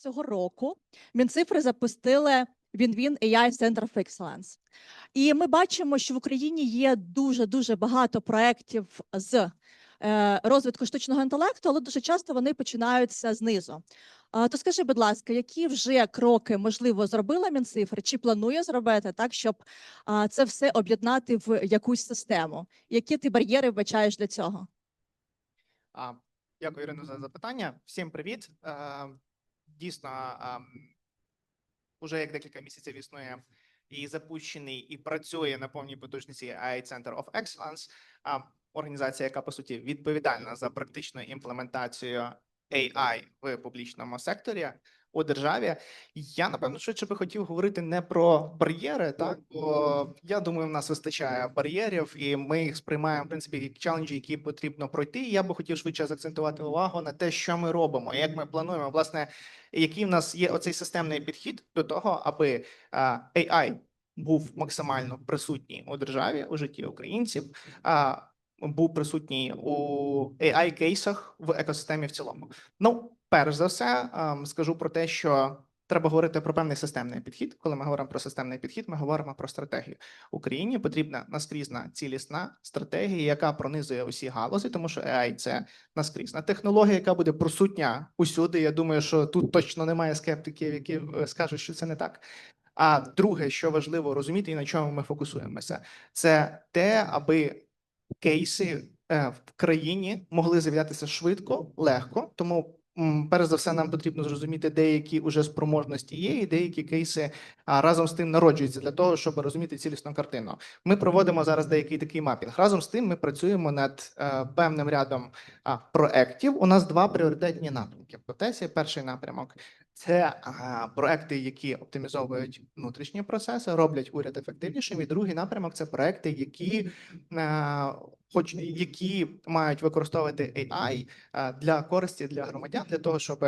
цього року Мінцифри запустили Він-Він AI Center of Excellence. І ми бачимо, що в Україні є дуже дуже багато проєктів з е, розвитку штучного інтелекту, але дуже часто вони починаються знизу. То скажи, будь ласка, які вже кроки можливо зробила Мінцифри, чи планує зробити так, щоб це все об'єднати в якусь систему? Які ти бар'єри вбачаєш для цього? А, Дякую, Ірино, за запитання. Всім привіт. Дійсно, вже як декілька місяців існує і запущений, і працює на повній потужності AI Center of Excellence, організація, яка по суті відповідальна за практичну імплементацію AI в публічному секторі у державі. Я напевно швидше би хотів говорити не про бар'єри, так бо я думаю, в нас вистачає бар'єрів, і ми їх сприймаємо в принципі як челенджі, які потрібно пройти. І Я би хотів швидше закцентувати увагу на те, що ми робимо, як ми плануємо, власне, який в нас є оцей системний підхід до того, аби AI був максимально присутній у державі у житті українців. А був присутній у AI кейсах в екосистемі в цілому. Ну, перш за все, ем, скажу про те, що треба говорити про певний системний підхід. Коли ми говоримо про системний підхід, ми говоримо про стратегію. Україні потрібна наскрізна цілісна стратегія, яка пронизує усі галузі, тому що AI – це наскрізна технологія, яка буде присутня усюди. Я думаю, що тут точно немає скептиків, які е, скажуть, що це не так. А друге, що важливо розуміти, і на чому ми фокусуємося, це те, аби кейси е, в країні могли з'являтися швидко, легко. Тому, перш за все, нам потрібно зрозуміти деякі уже спроможності є, і деякі кейси разом з тим народжуються для того, щоб розуміти цілісну картину. Ми проводимо зараз деякий такий мапінг. Разом з тим, ми працюємо над е, певним рядом а, проєктів. У нас два пріоритетні напрямки. протесія, перший напрямок це проекти, які оптимізовують внутрішні процеси, роблять уряд ефективнішим. І другий напрямок це проекти, які хоч які мають використовувати AI для користі для громадян, для того, щоб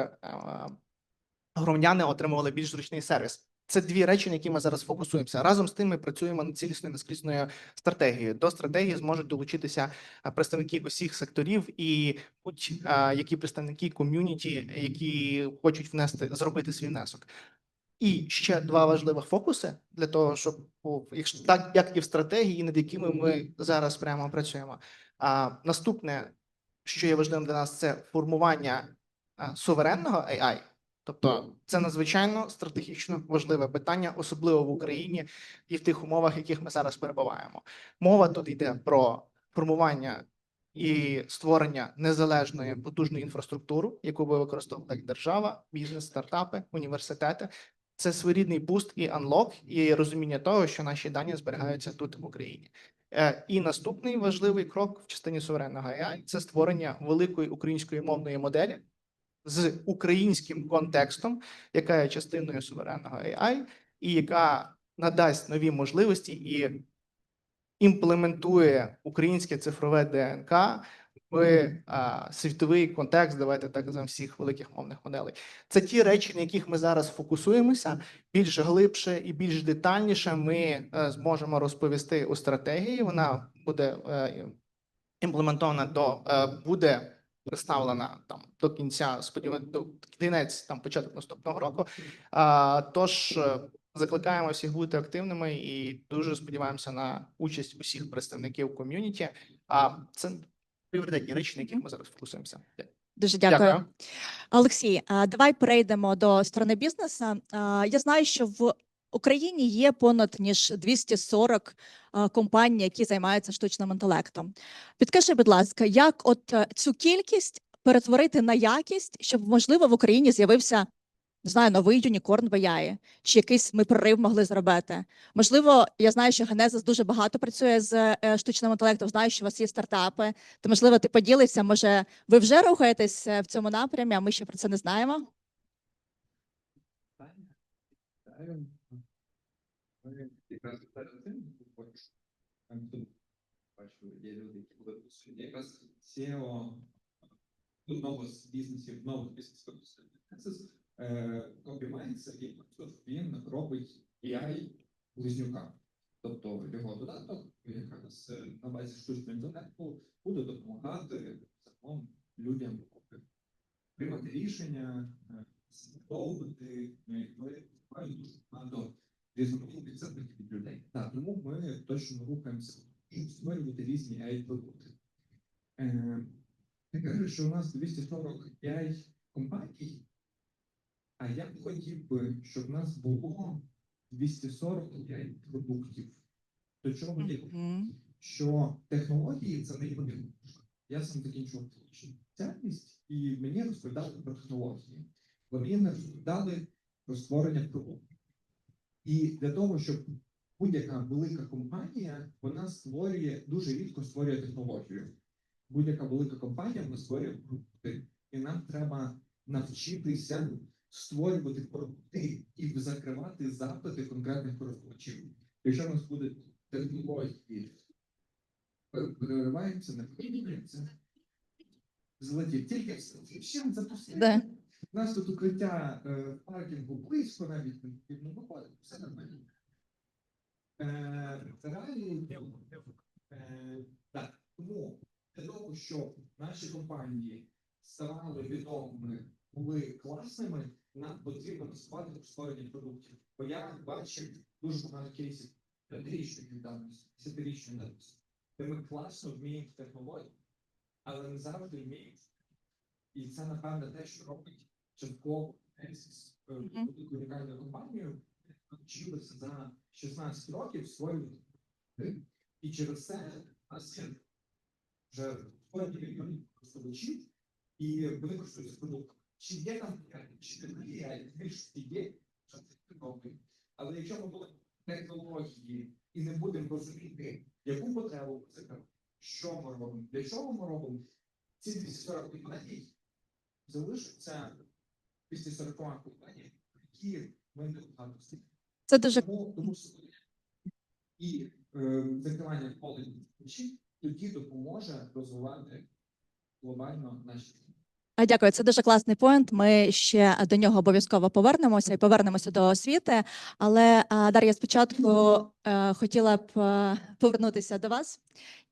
громадяни отримували більш зручний сервіс. Це дві речі, на які ми зараз фокусуємося. Разом з тим, ми працюємо над цілісною наскрізною стратегією. До стратегії зможуть долучитися представники усіх секторів і будь-які представники ком'юніті, які хочуть внести зробити свій внесок. І ще два важливих фокуси для того, щоб так як і в стратегії, над якими ми зараз прямо працюємо. А наступне, що є важливим для нас, це формування суверенного AI. Тобто це надзвичайно стратегічно важливе питання, особливо в Україні і в тих умовах, в яких ми зараз перебуваємо. Мова тут йде про формування і створення незалежної потужної інфраструктури, яку би використовувала як держава, бізнес, стартапи, університети. Це своєрідний буст і анлок, і розуміння того, що наші дані зберігаються тут в Україні. Е, І наступний важливий крок в частині суверенного AI – це створення великої української мовної моделі з українським контекстом, яка є частиною суверенного AI, і яка надасть нові можливості і імплементує українське цифрове ДНК в а, світовий контекст. Давайте так називаємо всіх великих мовних моделей. Це ті речі, на яких ми зараз фокусуємося. Більш глибше і більш детальніше ми е, зможемо розповісти у стратегії. Вона буде е, імплементована до е, буде представлена там до кінця, сподіваюся, до кінець там початок наступного року. А, тож е, закликаємо всіх бути активними і дуже сподіваємося на участь усіх представників ком'юніті. А це пріоритетні речі, на яких ми зараз фокусуємося. Дуже дякую. Дякую. Олексій, давай перейдемо до сторони бізнесу. Я знаю, що в Україні є понад ніж 240 а, компаній, які займаються штучним інтелектом. Підкажи, будь ласка, як от е, цю кількість перетворити на якість, щоб можливо в Україні з'явився не знаю, новий юнікорн в чи якийсь ми прорив могли зробити? Можливо, я знаю, що Genesis дуже багато працює з е, штучним інтелектом. Знаю, що у вас є стартапи. То можливо, ти поділишся, може, ви вже рухаєтесь е, в цьому напрямі, а ми ще про це не знаємо. Якраз тут бачу, є люди, які були присутні. Якраз SEO одного з бізнесів, нових бізнесів обіймається і тут він робить AI близнюка. Тобто його додаток, якраз на базі штучного інтелекту, буде допомагати загалом людям приймати рішення, е, спробувати дуже багато різноманітних запитів від людей. Так, тому ми точно рухаємося, щоб створювати різні ai продукти. Е, Ти кажеш, що у нас 245 компаній, а я б хотів би, щоб в нас було 245 продуктів. До чого я Мгм. що технології це не єдине. Я сам закінчував спеціальність, і мені розповідали про технології. Вони не розповідали про створення продукту. І для того, щоб будь-яка велика компанія вона створює дуже рідко створює технологію. Будь-яка велика компанія вона створює продукти, і нам треба навчитися створювати продукти і закривати запити конкретних користувачів. Якщо у нас буде технології переривається, не подобається. Злетів. Тільки чим запустити. У нас тут укриття е, паркінгу близько навіть не виходити. Все нормально. Е, реалії, е, так, тому для того, щоб наші компанії ставали відомими, були класними, нам потрібно працювати в створенні продуктів. Бо я бачив дуже багато кейсів п'ятирічної давності, десятирічної давності, де ми класно вміємо технології, але не завжди вміємо. І це, напевне, те, що робить частково таку унікальну компанію, навчилися за 16 років створювати. І через це нас вже мільйонів користувачів, і вони користуються продуктом. Чи є там чи не більшості є, що це. Але якщо ми будемо технології і не будемо розуміти, яку потребу що ми робимо, для чого ми робимо, ці 240 компаній залишаться 240 компаній, які ми не Це дуже тому, і е, закривання поле тоді допоможе розвивати глобально наші. А, Дякую, це дуже класний поінт. Ми ще до нього обов'язково повернемося і повернемося до освіти. Але Дар'я, спочатку е, хотіла б е, повернутися до вас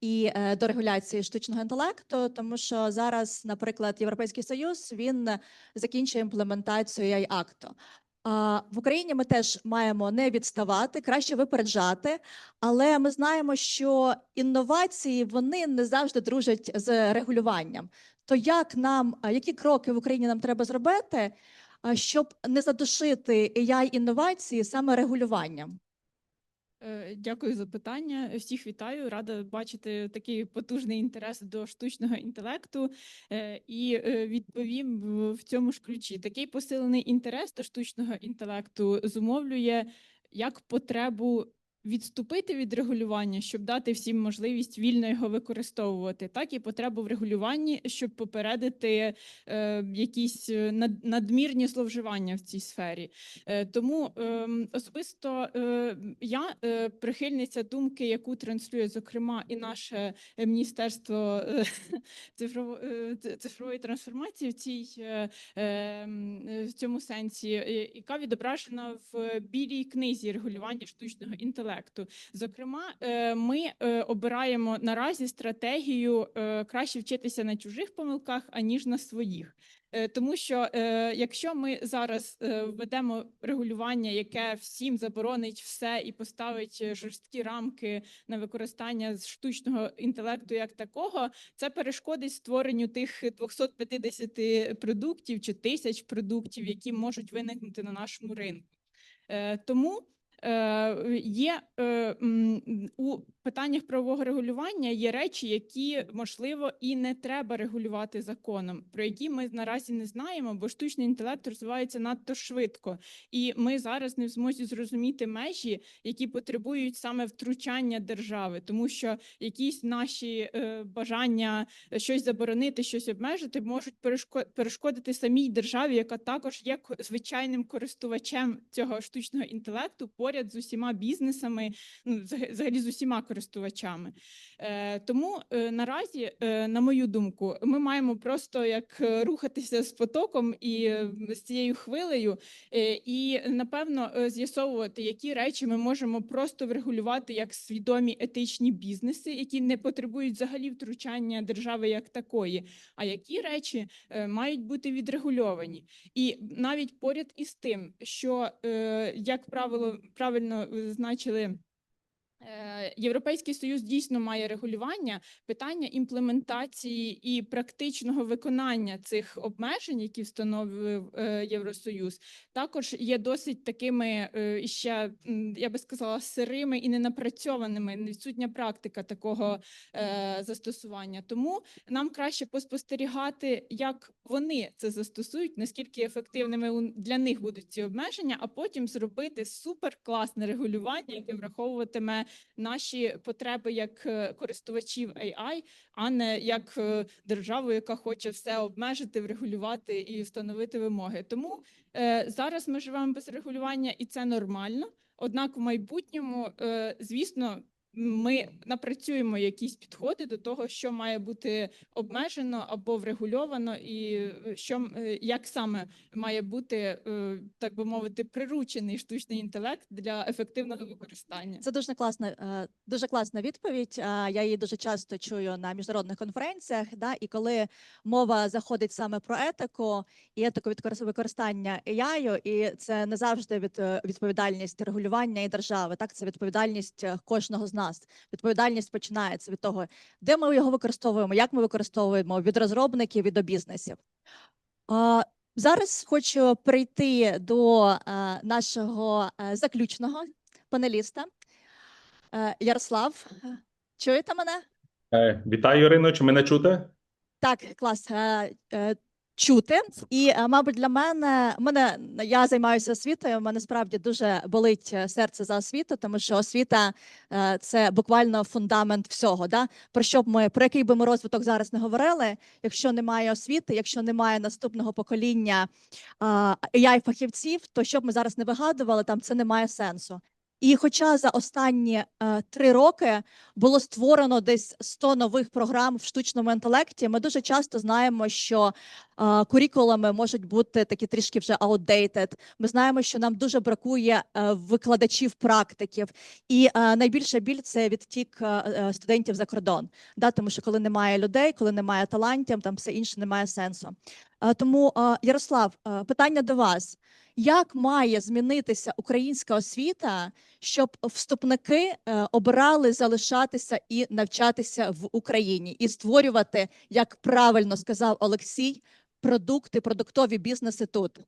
і е, до регуляції штучного інтелекту, тому що зараз, наприклад, Європейський Союз він закінчує імплементацію ai акту. А в Україні ми теж маємо не відставати, краще випереджати, але ми знаємо, що інновації вони не завжди дружать з регулюванням. То як нам, які кроки в Україні нам треба зробити, щоб не задушити ai інновації саме регулюванням? Е, Дякую за питання. Всіх вітаю. Рада бачити такий потужний інтерес до штучного інтелекту Е, і е, відповім в- в цьому ж ключі. Такий посилений інтерес до штучного інтелекту зумовлює як потребу відступити від регулювання, щоб дати всім можливість вільно його використовувати, так і потребу в регулюванні, щоб попередити е, якісь е, над- надмірні зловживання в цій сфері. Е, Тому ем, особисто е, я е, прихильниця думки, яку транслює зокрема і наше е, міністерство е, цифрово- е, цифрової трансформації в цій е, ем, е, в цьому сенсі, е, яка відображена в білій книзі регулювання штучного інтелекту. Зокрема, е, ми е, обираємо наразі стратегію е, краще вчитися на чужих помилках аніж на своїх. Тому що якщо ми зараз введемо регулювання, яке всім заборонить все і поставить жорсткі рамки на використання штучного інтелекту як такого, це перешкодить створенню тих 250 продуктів чи тисяч продуктів, які можуть виникнути на нашому ринку. Тому є е, у питаннях правового регулювання є речі, які можливо і не треба регулювати законом, про які ми наразі не знаємо, бо штучний інтелект розвивається надто швидко, і ми зараз не в змозі зрозуміти межі, які потребують саме втручання держави, тому що якісь наші е, бажання е, щось заборонити, щось обмежити, можуть перешко- перешкодити самій державі, яка також є звичайним користувачем цього штучного інтелекту, поряд з усіма бізнесами, ну взаг- взагалі з усіма користувачами. Е, тому е, наразі, е, на мою думку, ми маємо просто як рухатися з потоком і з цією хвилею, і напевно з'ясовувати, які речі ми можемо просто врегулювати як свідомі етичні бізнеси, які не потребують взагалі втручання держави як такої, а які речі мають бути відрегульовані. І навіть поряд із тим, що як правило правильно зазначили. Е, Європейський союз дійсно має регулювання питання імплементації і практичного виконання цих обмежень, які встановив е, Євросоюз, також є досить такими е, ще я би сказала сирими і ненапрацьованими. Відсутня практика такого застосування. Тому нам краще поспостерігати, як вони це застосують, наскільки ефективними для них будуть ці обмеження, а потім зробити суперкласне регулювання, яке враховуватиме наші потреби як е, користувачів AI, а не як е, державу, яка хоче все обмежити, врегулювати і встановити вимоги. Тому е, зараз ми живемо без регулювання, і це нормально. Однак, в майбутньому, звісно, ми напрацюємо якісь підходи до того, що має бути обмежено або врегульовано, і е, що е, як саме має бути, е, так би мовити, приручений штучний інтелект для ефективного використання. Це дуже класна, дуже класна відповідь. Я її дуже часто чую на міжнародних конференціях. Да, і коли мова заходить саме про етику і етику використання AI, і це не завжди від відповідальність регулювання і держави. Так, це відповідальність кожного з нас. Відповідальність починається від того, де ми його використовуємо, як ми використовуємо від розробників і до бізнесів. Зараз хочу перейти до е, нашого е, заключного панеліста. Е, Ярослав, чуєте мене? Вітаю, Ірино. Чи мене чути? Так, клас. Чути, і е, мабуть, для мене мене я займаюся освітою. Мене справді дуже болить е, серце за освіту, тому що освіта е, це буквально фундамент всього. Да? Про що б ми про який би ми розвиток зараз не говорили, якщо немає освіти, якщо немає наступного покоління ai фахівців, то що б ми зараз не вигадували, там це не має сенсу. І хоча за останні е, три роки було створено десь 100 нових програм в штучному інтелекті, ми дуже часто знаємо, що е, курікулами можуть бути такі трішки вже outdated. Ми знаємо, що нам дуже бракує е, викладачів практиків, і е, найбільша біль це відтік е, е, студентів за кордон. Да, тому що коли немає людей, коли немає талантів, там все інше не має сенсу. Е, Тому, е, Ярослав, е, питання до вас: як має змінитися українська освіта, щоб вступники е, обирали залишатися і навчатися в Україні і створювати, як правильно сказав Олексій, продукти, продуктові бізнеси тут?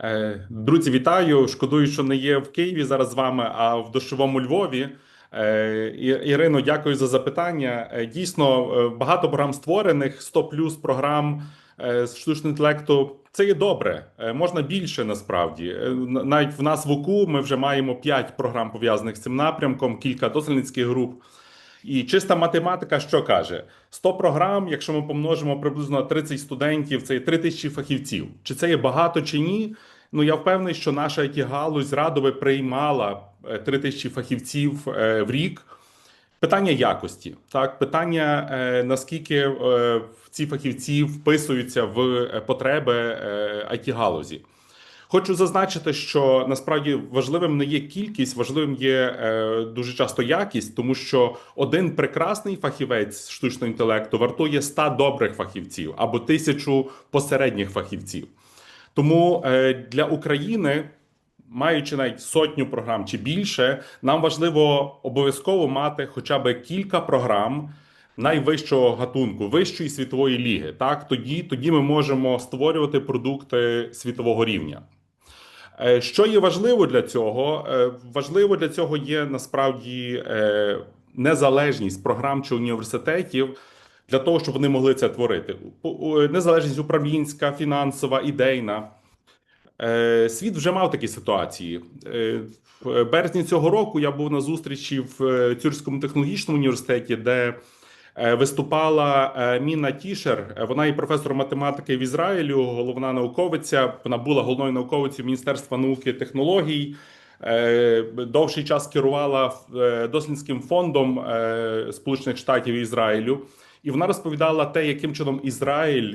Е, Друзі, вітаю. Шкодую, що не є в Києві зараз з вами, а в дощовому Львові. Е, Ірино, дякую за запитання. Дійсно, багато програм створених, 100 плюс програм з штучного інтелекту. Це є добре. Е, Можна більше насправді. Е, Навіть в нас в УКУ ми вже маємо 5 програм пов'язаних з цим напрямком, кілька дослідницьких груп. І чиста математика що каже? 100 програм, якщо ми помножимо приблизно на 30 студентів, це є 3 тисячі фахівців. Чи це є багато чи ні? Ну я впевнений, що наша it галузь радо би приймала е, 3 тисячі фахівців е, в рік. Питання якості, так питання е, наскільки е, ці фахівці вписуються в е, потреби it галузі. Хочу зазначити, що насправді важливим не є кількість, важливим є е, дуже часто якість, тому що один прекрасний фахівець штучного інтелекту вартує 100 добрих фахівців або тисячу посередніх фахівців. Тому е, для України, маючи навіть сотню програм чи більше, нам важливо обов'язково мати хоча б кілька програм найвищого гатунку, вищої світової ліги. Так, тоді, тоді ми можемо створювати продукти світового рівня. Е, Що є важливо для цього? Е, Важливо для цього є насправді е, незалежність програм чи університетів для того, щоб вони могли це творити. Незалежність управлінська, фінансова, ідейна. Е, Світ вже мав такі ситуації. Е, В березні цього року я був на зустрічі в е, Цюрському технологічному університеті, де виступала Міна Тішер. Вона є професор математики в Ізраїлю, головна науковиця. Вона була головною науковицею Міністерства науки і технологій. довший час керувала дослідницьким фондом Сполучених Штатів і Ізраїлю. І вона розповідала те, яким чином Ізраїль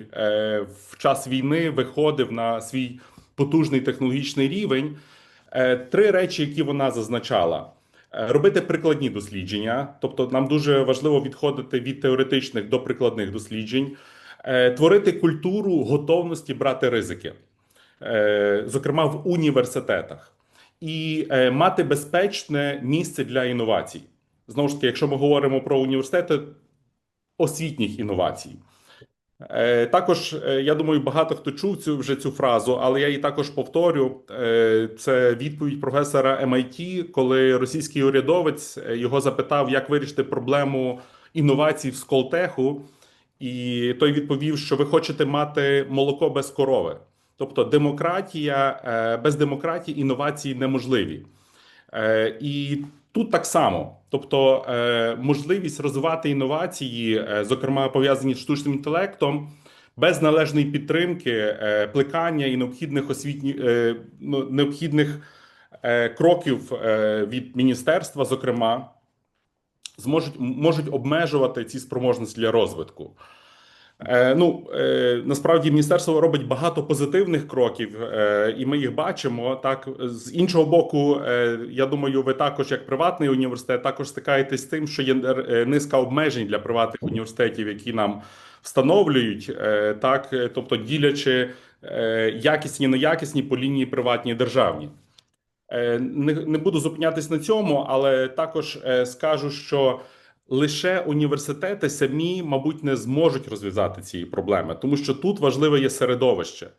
в час війни виходив на свій потужний технологічний рівень. Е, Три речі, які вона зазначала: Е, робити прикладні дослідження, тобто нам дуже важливо відходити від теоретичних до прикладних досліджень, Е, творити культуру готовності брати ризики, зокрема в університетах, і мати безпечне місце для інновацій. Знову ж таки, якщо ми говоримо про університети освітніх інновацій. Е, Також е, я думаю, багато хто чув цю вже цю фразу, але я її також повторю. Е, Це відповідь професора MIT, коли російський урядовець його запитав, як вирішити проблему інновацій в Сколтеху. І той відповів, що ви хочете мати молоко без корови. Тобто демократія без демократії інновації неможливі. І тут так само. Тобто, е, можливість розвивати інновації, е, зокрема пов'язані з штучним інтелектом, без належної підтримки, е, плекання і необхідних освітні, ну, необхідних кроків від міністерства, зокрема, зможуть можуть обмежувати ці спроможності для розвитку. Е, ну е, насправді міністерство робить багато позитивних кроків, е, і ми їх бачимо. Так з іншого боку, я думаю, ви також, як приватний університет, також стикаєтесь з тим, що є низка обмежень для приватних університетів, які нам встановлюють, так, тобто ділячи е, якісні, неякісні по лінії приватні державні. Не, не буду зупинятись на цьому, але також скажу, що лише університети самі, мабуть, не зможуть розв'язати ці проблеми, тому що тут важливе є середовище.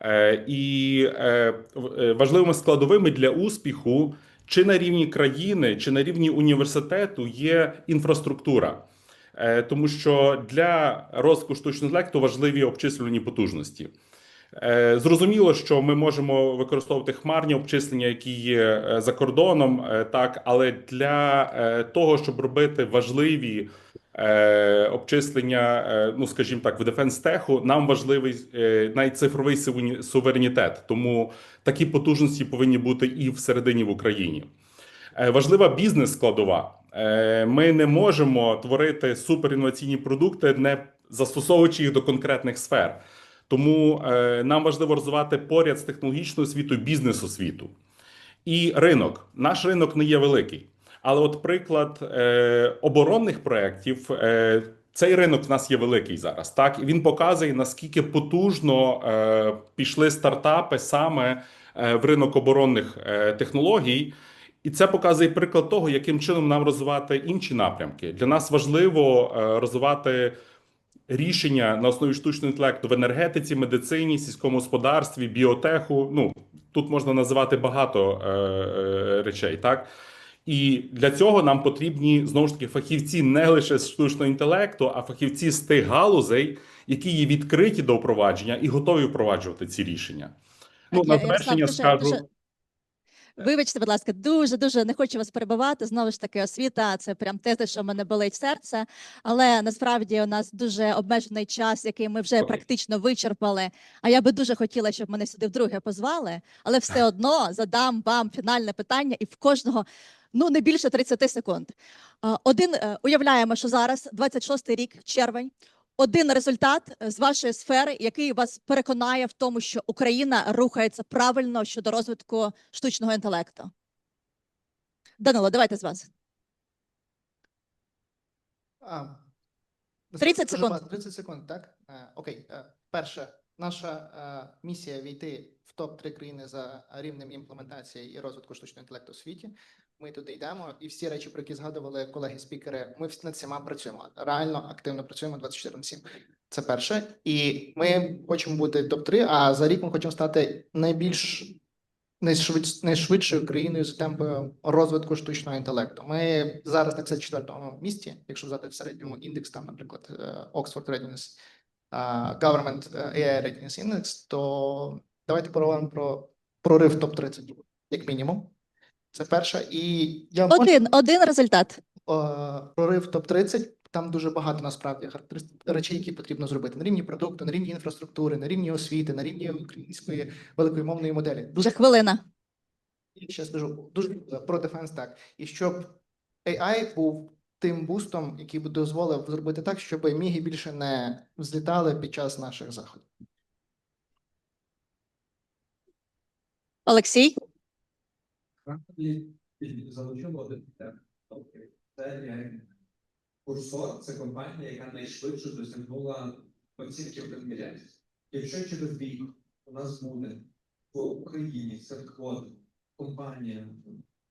Е, І е, е, важливими складовими для успіху чи на рівні країни, чи на рівні університету є інфраструктура. Тому що для розвитку штучного інтелекту важливі обчислювані потужності. Е, Зрозуміло, що ми можемо використовувати хмарні обчислення, які є е, за кордоном, е, так, але для того, щоб робити важливі обчислення, ну скажімо так, в дефенс-теху, нам важливий навіть цифровий суверенітет. Тому такі потужності повинні бути і всередині в Україні. Важлива бізнес-складова. Е, Ми не можемо творити суперінноваційні продукти, не застосовуючи їх до конкретних сфер. Тому е, нам важливо розвивати поряд з технологічною освітою бізнес-освіту. І ринок. Наш ринок не є великий. Але, от приклад е, оборонних проєктів, е, цей ринок в нас є великий зараз. Так, і він показує, наскільки потужно е, пішли стартапи саме е, в ринок оборонних е, технологій. І це показує приклад того, яким чином нам розвивати інші напрямки. Для нас важливо е, розвивати рішення на основі штучного інтелекту в енергетиці, медицині, сільському господарстві, біотеху. Ну тут можна називати багато е, е, речей, так. І для цього нам потрібні знову ж таки фахівці не лише з штучного інтелекту, а фахівці з тих галузей, які є відкриті до впровадження і готові впроваджувати ці рішення. Ну на Я- Ярослав, завершення скажу. Вибачте, будь ласка, дуже дуже не хочу вас перебивати. Знову ж таки, освіта це прям те, що мене болить серце. Але насправді у нас дуже обмежений час, який ми вже практично вичерпали. А я би дуже хотіла, щоб мене сюди вдруге позвали, але все одно задам вам фінальне питання, і в кожного ну не більше 30 секунд. Один е, уявляємо, що зараз 26-й рік, червень. Один результат е, з вашої сфери, який вас переконає в тому, що Україна рухається правильно щодо розвитку штучного інтелекту. Данило, давайте з вас. А, 30 секунд. багато. 30 секунд, так? Е, Окей. Е, Перше, наша місія війти в топ-3 країни за рівнем імплементації і розвитку штучного інтелекту у світі. Ми туди йдемо, і всі речі, про які згадували колеги-спікери, ми над цими працюємо. Реально активно працюємо 24 на 7. Це перше. І ми хочемо бути топ-3, а за рік ми хочемо стати найбільш найшвидш, найшвидшою країною з темпою розвитку штучного інтелекту. Ми зараз на 54-му місці, якщо взяти в середньому індекс, там, наприклад, е, Oxford Readiness, е, Government е, AI Readiness Index, то давайте поговоримо про прорив топ-30, як мінімум. Це перше. І я можу- Один, один результат. е, прорив топ-30, там дуже багато насправді речей, які потрібно зробити на рівні продукту, на рівні інфраструктури, на рівні освіти, на рівні української великої мовної моделі. Дуже хвилина. І ще скажу дуже про Defense Tech. І щоб AI був тим бустом, який би дозволив зробити так, щоб міги більше не взлітали під час наших заходів. Олексій, Насправді залучив один тем. Тобто це курсор, це компанія, яка найшвидше досягнула оцінки в мільярдів. Якщо через рік у нас буде в Україні серед квот компанія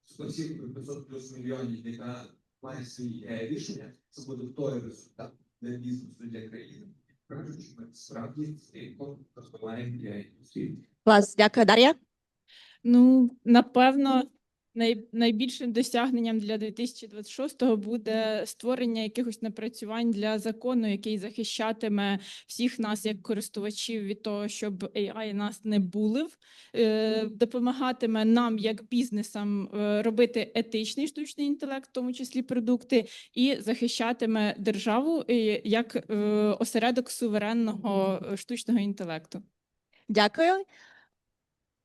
з оцінкою 500 плюс мільйонів, яка має свої рішення, це буде той результат для бізнесу для країни. Кажуть, що ми справді стрімко розвиваємо AI індустрію. клас, дякую, Дар'я. Ну, напевно, най, найбільшим досягненням для 2026-го буде створення якихось напрацювань для закону, який захищатиме всіх нас як користувачів від того, щоб AI нас не булив, е, допомагатиме нам як бізнесам е, робити етичний штучний інтелект, в тому числі продукти, і захищатиме державу е, як е, осередок суверенного штучного інтелекту. Дякую.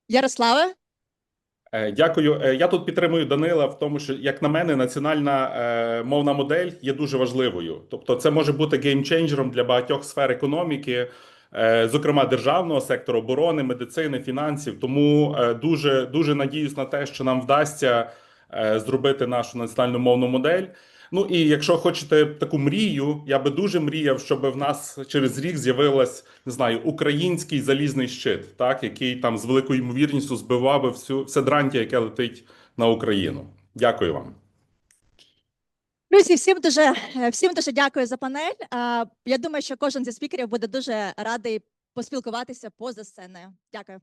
Ярославе, Е, Дякую. Е, Я тут підтримую Данила в тому, що, як на мене, національна е, мовна модель є дуже важливою. Тобто, це може бути геймченджером для багатьох сфер економіки, е, зокрема державного сектору, оборони, медицини, фінансів. Тому е, дуже дуже надіюсь на те, що нам вдасться е, зробити нашу національну мовну модель. Ну і якщо хочете таку мрію, я би дуже мріяв, щоб в нас через рік з'явилась не знаю український залізний щит, так який там з великою ймовірністю збивав би всю все дрантя, яке летить на Україну. Дякую вам. друзі, всім дуже всім дуже дякую за панель. Я думаю, що кожен зі спікерів буде дуже радий поспілкуватися поза сценою. Дякую.